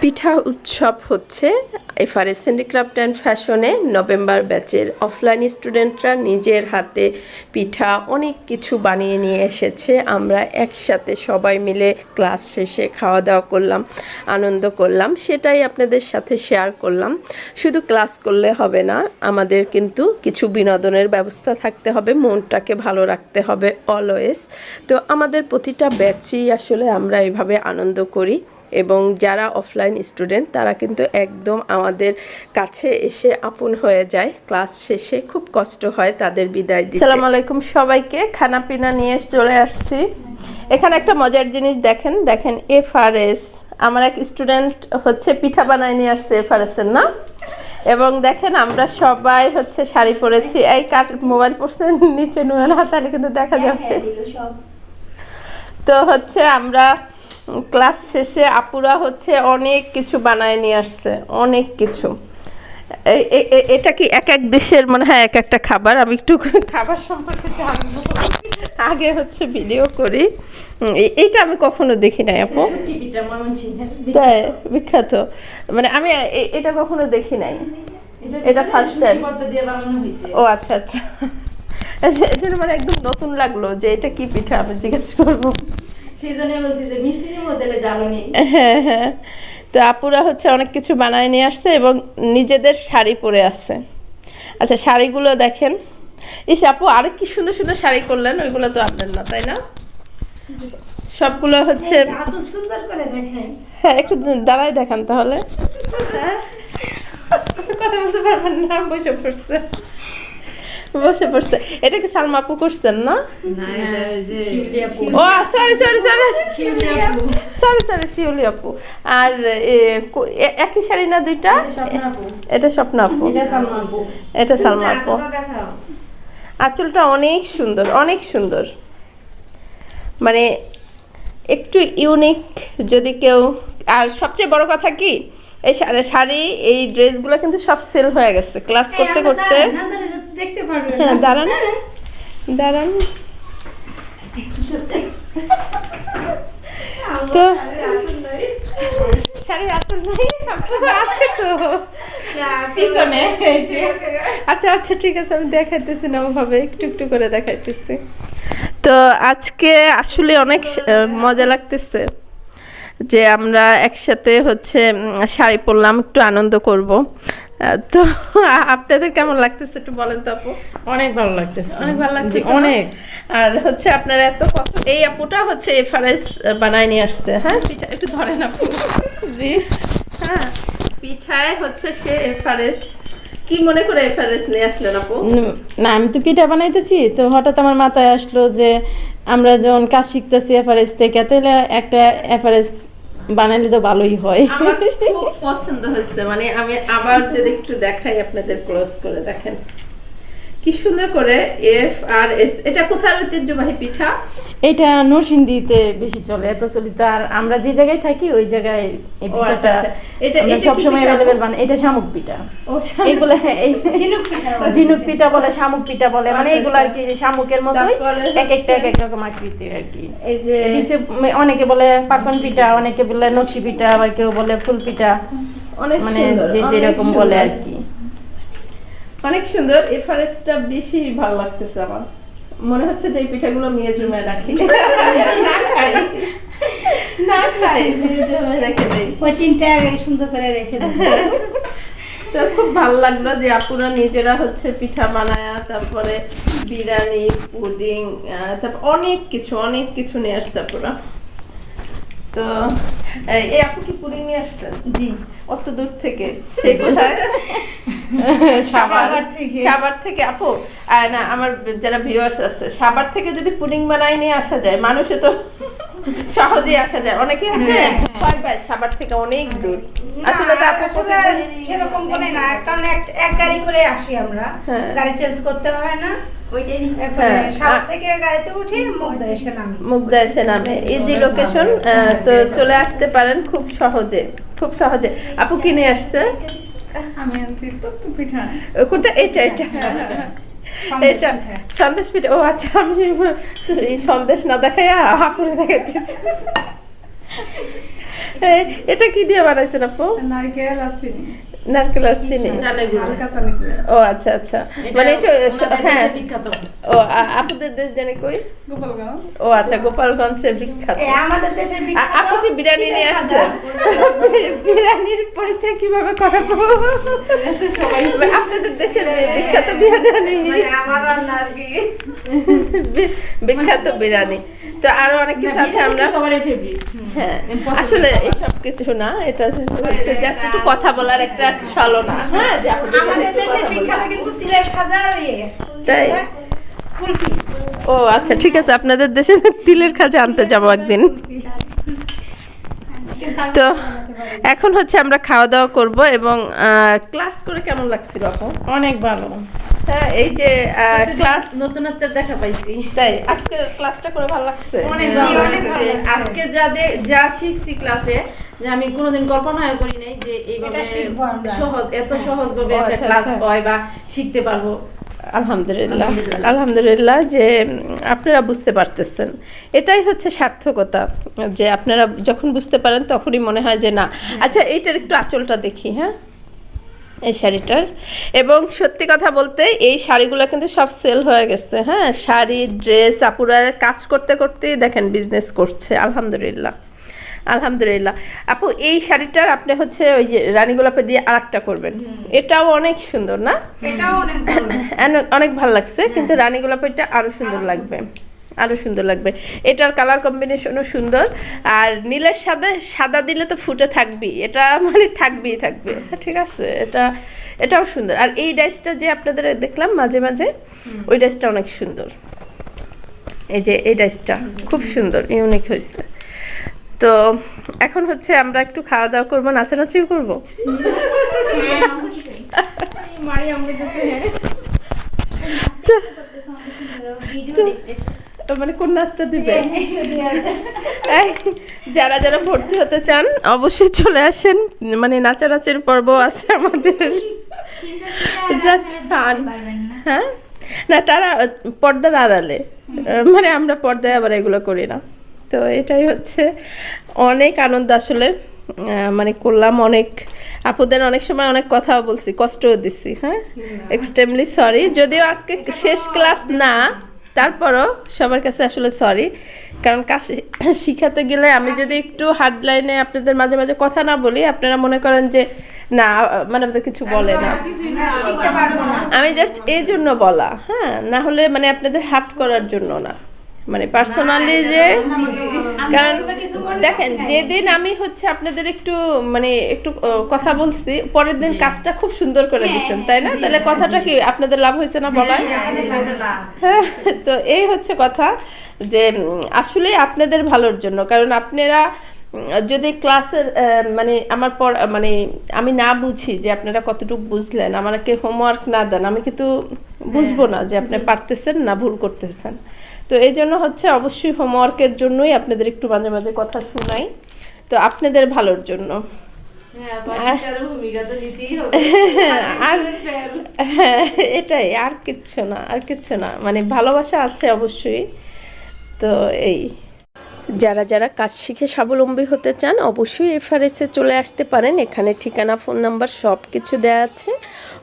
পিঠা উৎসব হচ্ছে FRS handicraft and ফ্যাশনে নভেম্বর ব্যাচের অফলাইন স্টুডেন্টরা নিজের হাতে পিঠা অনেক কিছু বানিয়ে নিয়ে এসেছে। আমরা একসাথে সবাই মিলে ক্লাস শেষে খাওয়া দাওয়া করলাম, আনন্দ করলাম, সেটাই আপনাদের সাথে শেয়ার করলাম। শুধু ক্লাস করলে হবে না, আমাদের কিন্তু কিছু বিনোদনের ব্যবস্থা থাকতে হবে, মনটাকে ভালো রাখতে হবে অলওয়েজ তো আমাদের প্রতিটা ব্যাচই আসলে আমরা এভাবে আনন্দ করি। এবং যারা অফলাইন স্টুডেন্ট তারা কিন্তু একদম আমাদের কাছে এসে আপন হয়ে যায়। ক্লাস শেষে খুব কষ্ট হয় তাদের বিদায় দিতে। আসসালামু আলাইকুম সবাইকে। খানা পিনা নিয়ে চলে আসছি। এখানে একটা মজার জিনিস দেখেন। দেখেন এফআরএস। আমার এক স্টুডেন্ট হচ্ছে পিঠা বানায় নিয়ে আসছে এফআরএস এর না? এবং দেখেন আমরা সবাই হচ্ছে শাড়ি পরেছি। এই কার মোবাইল পড়ছে নিচে নুয়ে না তাহলে কিন্তু দেখা যাবে। তো হচ্ছে আমরা ক্লাস শেষে আপুরা হচ্ছে অনেক কিছু বানায় নিয়ে আসছে অনেক কিছু। এটা কি এক এক দেশের মনে হয় এক একটা খাবার? আমি একটু খাবার সম্পর্কে জানব। আগে হচ্ছে ভিডিও করি। উম, এ- এইটা আমি কখনো দেখি নাই আপু। তাই বিখ্যাত। মানে আমি এটা কখনো দেখি নাই। এটা ফার্স্ট হয়েছে ও আচ্ছা আচ্ছা। আচ্ছা এই জন্য মানে একদম নতুন লাগল যে এটা কি পিঠা আমি জিজ্ঞেস করব। হ্যাঁ হ্যাঁ। তো আপুরা হচ্ছে অনেক কিছু বানায় নিয়ে আসছে এবং নিজেদের শাড়ি পরে আসছে আচ্ছা শাড়িগুলো দেখেন। ইস আপু আরেক কি সুন্দর সুন্দর শাড়ি করলেন ওইগুলো তো আপনার না তাই না? সবগুলো হচ্ছে সুন্দর করে দেখেন। হ্যাঁ একটু দাঁড়াই দেখান তাহলে। হ্যাঁ? কথা বলতে পারবেন না বসে পড়ছে। বসে পড়ছে। এটা কি সালমা আপু করছেন না? না এটা ওই যে শিউলি আপু। ও সরি সরি সরি শিউলি আপু। সরি সরি শিউলি আপু। আর একই শাড়ি না দুইটা? এটা স্বপ্ন আপু। এটা সালমা আপু। এটা সালমা আপু। আঁচলটা অনেক সুন্দর অনেক সুন্দর। মানে একটু ইউনিক যদি কেউ আর সবচেয়ে বড় কথা কি এই শাড়ি এই ড্রেসগুলো কিন্তু সব সেল হয়ে গেছে। ক্লাস করতে করতে। দেখতে পারবেন হ্যাঁ দাঁড়ান। দাঁড়ান। তো শাড়ির আঁচল নাই। আছে তো। পিছনে আচ্ছা আচ্ছা ঠিক আছে আমি দেখাইতেছি না ওভাবে একটু একটু করে দেখাইতেছি। তো আজকে আসলে অনেক মজা লাগতেছে যে আমরা একসাথে হচ্ছে শাড়ি পরলাম একটু আনন্দ করব। তো আপনাদের কেমন লাগতেছে একটু বলেন তো আপু? অনেক ভালো লাগতেছে। অনেক ভালো লাগতেছে অনেক। আর হচ্ছে আপনার এত কষ্ট এই আপুটা হচ্ছে এফআরএস বানায় নিয়ে আসছে হ্যাঁ? পিঠা একটু ধরেন আপু। জি। হ্যাঁ পিঠায় হচ্ছে সে এফআরএস কি মনে করে এফআরএস নিয়ে আসলেন আপু? না আমি তো পিঠা বানাইতেছি তো হঠাৎ আমার মাথায় আসলো যে আমরা যখন কাজ শিখতেছি এফআরএস থেকে তাহলে একটা এফআরএস বানাইলে তো ভালোই হয়। আমার খুব পছন্দ হয়েছে। মানে আমি আবার যদি একটু দেখাই আপনাদের ক্লোজ করে দেখেন। কি সুন্দর করে এফ আর এস এটা কোথার ঐতিহ্যবাহী পিঠা? এটা নরসিংদীতে বেশি চলে প্রচলিত আর আমরা যে জায়গায় থাকি ওই জায়গায় এই আচ্ছা, পিঠাটা আচ্ছা। এটা- আমরা এটা কি সবসময় অ্যাভেলেবেল বানাই। এটা শামুক পিঠা। ও এগুলো এই ঝিনুক পিঠা বলে। ঝিনুক পিঠা বলে শামুক পিঠা বলে মানে আচ্ছা, এগুলো আর কি শামুকের মতোই। এক একটা এক এক রকম আকৃতির আর কি। এই যে নিচে অনেকে বলে পাকন পিঠা অনেকে বলে নকশি পিঠা আবার কেউ বলে ফুল পিঠা। অনেক মানে যে যেরকম বলে আর কি। অনেক সুন্দর এফারেস্টটা বেশি ভালো লাগতেছে আমার। মনে হচ্ছে যে এই পিঠাগুলো মেয়ে জমে রাখি না খাই। না খাই মেয়ে জমে রেখে দেই ওই তিনটা আগে সুন্দর করে রেখে দেবো তো খুব ভালো লাগল যে আপুরা নিজেরা হচ্ছে পিঠা বানায়া তারপরে বিরিয়ানি পুডিং তারপর অনেক কিছু অনেক কিছু নিয়ে আসছে আপুরা। তো এই এই আপু কি পুডিং নিয়ে আসছেন? জি। অত দূর থেকে। সেই কোথায়? সাবার। থেকে। সাবার থেকে আপু না আমার যারা ভিউয়ার্স আছে সাবার থেকে যদি পুডিং বানাই নিয়ে আসা যায় মানুষে তো সহজেই আসা যায়। অনেকে আছে ভয় পায় সাবার থেকে অনেক দূর। আসলে তো আপু আসলে সেরকম করে না কারণ এক- গাড়ি করে আসি আমরা। হ্যাঁ। গাড়ি চেঞ্জ করতে হয় না। হ্যাঁ। নামি। মুগদা এসে নামে। ইজি লোকেশন তো চলে আসতে পারেন খুব সহজে খুব সহজে। আপু কিনে আসছে? আমি আনছি তো পিঠা। ও, কোনটা? এটা এটা। সন্দেশ এটা পিঠা। সন্দেশ পিঠা। ও আচ্ছা আমি এই সন্দেশ না দেখাইয়া আপুরে দেখাই এই, এটা কি দিয়ে বানাইছেন আপু? নারকেল আর চিনি। নারকেল আর চিনি করে ও আচ্ছা আচ্ছা। মানে এটা হ্যাঁ। বিখ্যাত। ও আ- আপুদের দেশ জানি কই? গোপালগঞ্জ। ও আচ্ছা গোপালগঞ্জের বিখ্যাত। এ, আমাদের দেশের বিখ্যাত আপু কি বিরিয়ানি নিয়ে আসছেন? বিরিয়ানির পরিচয় কীভাবে করাবো? আপনাদের দেশের বিখ্যাত বিরিয়ানি। মানে আমার আর কি বিখ্যাত বিরিয়ানি। তো আরও অনেক কিছু আছে আমরা সবারই ফেভারিট হ্যাঁ আসলে এসব কিছু না এটা হচ্ছে জাস্ট একটু কথা বলার একটা ছলনা হ্যাঁ আমাদের বলব। বিখ্যাত কিন্তু তিলের খাজা ইয়ে। তাই? ও আচ্ছা ঠিক আছে আপনাদের দেশে তিলের খাজা আনতে যাব একদিন। তো এখন হচ্ছে আমরা খাওয়া দাওয়া করব এবং ক্লাস করে কেমন লাগছিল আপু? অনেক ভালো। হ্যাঁ এই যে ক্লাস নতুনত্বের দেখা পাইছি। তাই আজকের ক্লাসটা করে ভালো লাগছে? অনেক ভালো লাগছে। আজকে যা যা শিখছি ক্লাসে যে আমি কোনোদিন কল্পনাও করি নাই যে এইভাবে সহজ এত সহজ ভাবে একটা আচ্ছা, ক্লাস আচ্ছা। হয় বা শিখতে পারব। আলহামদুলিল্লাহ। আলহামদুলিল্লাহ। যে আপনারা বুঝতে পারতেছেন। এটাই হচ্ছে সার্থকতা যে আপনারা যখন বুঝতে পারেন তখনই মনে হয় যে না। আচ্ছা এইটার একটু আঁচলটা দেখি হ্যাঁ? এই শাড়িটার। এবং সত্যি কথা বলতে এই শাড়িগুলো কিন্তু সব সেল হয়ে গেছে হ্যাঁ? শাড়ি ড্রেস আপুরা কাজ করতে করতেই দেখেন বিজনেস করছে আলহামদুলিল্লাহ। আলহামদুলিল্লাহ। আপু এই শাড়িটার আপনি হচ্ছে ওই যে রানী গোলাপে দিয়ে আরেকটা করবেন। এটাও অনেক সুন্দর না? অনেক ভালো লাগছে। লাগছে কিন্তু রানী গোলাপিটা আরও সুন্দর লাগবে। আরও সুন্দর লাগবে। এটার কালার কম্বিনেশনও সুন্দর। আর নীলের সাদা সাদা দিলে তো ফুটে থাকবেই। এটা মানে থাকবেই থাকবে। ঠিক আছে এটা এটাও সুন্দর। আর এই ডাইসটা যে আপনাদের দেখলাম মাঝে মাঝে ওই ডাইসটা অনেক সুন্দর। এই যে এই ডাইসটা খুব সুন্দর ইউনিক হয়েছে। তো এখন হচ্ছে আমরা একটু খাওয়া দাওয়া করব, নাচানাচিও করব। তো মানে কোন নাচটা দিবে? যারা যারা ভর্তি হতে চান, অবশ্যই চলে আসেন। মানে নাচানাচির পর্ব আছে আমাদের। জাস্ট ফান হ্যাঁ? না, তারা পর্দার আড়ালে। মানে আমরা পর্দায় আবার এগুলো করি না। তো এটাই হচ্ছে। অনেক আনন্দ আসলে। মানে করলাম অনেক আপুদের অনেক সময় অনেক কথা বলছি কষ্টও দিছি হ্যাঁ? এক্সট্রিমলি সরি যদিও আজকে শেষ ক্লাস না তারপরও সবার কাছে আসলে সরি কারণ কাজ শিখাতে গেলে আমি যদি একটু হার্ড লাইনে আপনাদের মাঝে মাঝে কথা না বলি আপনারা মনে করেন যে না মানে আমাদের কিছু বলে না। না আমি জাস্ট এই জন্য বলা হ্যাঁ? না হলে মানে আপনাদের হার্ট করার জন্য না। মানে পার্সোনালি যে কারণ দেখেন যেদিন আমি হচ্ছে আপনাদের একটু মানে একটু কথা বলছি পরের দিন কাজটা খুব সুন্দর করে দিচ্ছেন তাই না তাহলে কথাটা কি আপনাদের লাভ হয়েছে না বলার হ্যাঁ, তো এই হচ্ছে কথা যে আসলে আপনাদের ভালোর জন্য কারণ আপনারা যদি ক্লাসের মানে আমার পর মানে আমি না বুঝি যে আপনারা কতটুকু বুঝলেন আমাকে হোমওয়ার্ক না দেন আমি কিন্তু বুঝব না যে আপনি পারতেছেন না ভুল করতেছেন। তো এই জন্য হচ্ছে অবশ্যই হোমওয়ার্কের জন্যই আপনাদের একটু মাঝে মাঝে কথা শোনাই। তো আপনাদের ভালোর জন্য। হবে। আর হ্যাঁ এটাই আর কিচ্ছু না আর কিচ্ছু না। মানে ভালোবাসা আছে অবশ্যই। তো এই। যারা যারা কাজ শিখে স্বাবলম্বী হতে চান, অবশ্যই এফআরএসে চলে আসতে পারেন। এখানে ঠিকানা, ফোন নাম্বার সব কিছু দেওয়া আছে।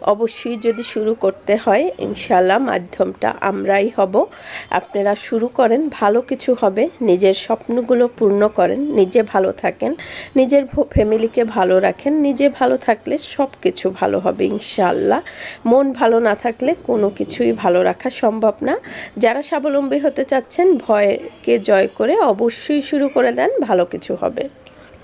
অবশ্যই যদি শুরু করতে হয় ইনশাল্লাহ মাধ্যমটা আমরাই হব। আপনারা শুরু করেন, ভালো কিছু হবে, নিজের স্বপ্নগুলো পূর্ণ করেন, নিজে ভালো থাকেন, নিজের ফ্যামিলিকে ভালো রাখেন, নিজে ভালো থাকলে সব কিছু ভালো হবে ইনশাল্লাহ মন ভালো না থাকলে কোনো কিছুই ভালো রাখা সম্ভব না। যারা স্বাবলম্বী হতে চাচ্ছেন, ভয়কে জয় করে অবশ্যই শুরু করে দেন, ভালো কিছু হবে।